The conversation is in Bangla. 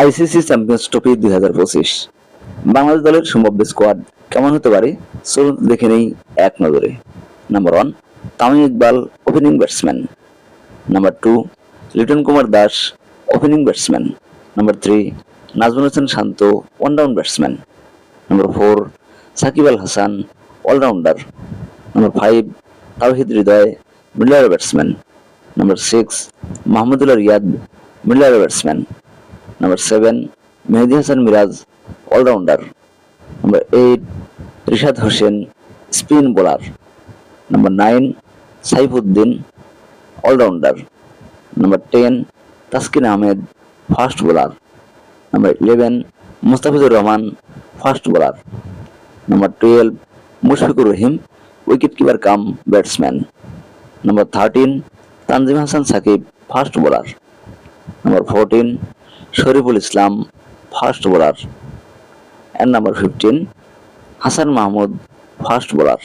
আইসিসি চ্যাম্পিয়ন্স ট্রফি দুই হাজার পঁচিশ বাংলাদেশ দলের সম্ভাব্য স্কোয়াড কেমন হতে পারে চলুন দেখে নেই এক নজরে number one Tamim Iqbal opening batsman number two Liton Kumar Das opening batsman number three Najmul Hossain Shanto one down batsman number four Shakib Al Hasan allrounder number five Towhid Hridoy middler batsman number six Mahmudullah Riyad middler batsman number seven Mehedi Hasan Miraz allrounder number eight Rishad Hossain spin bowler number nine Saifuddin allrounder number ten Taskin Ahmed fast bowler number eleven Mustafizur Rahman fast bowler number twelve Mushfiqur Rahim wicket keeper cum batsman number thirteen Tanzim Hasan Sakib fast bowler number fourteen Shoriful Islam fast bowler and number fifteen Hasan Mahmud fast bowler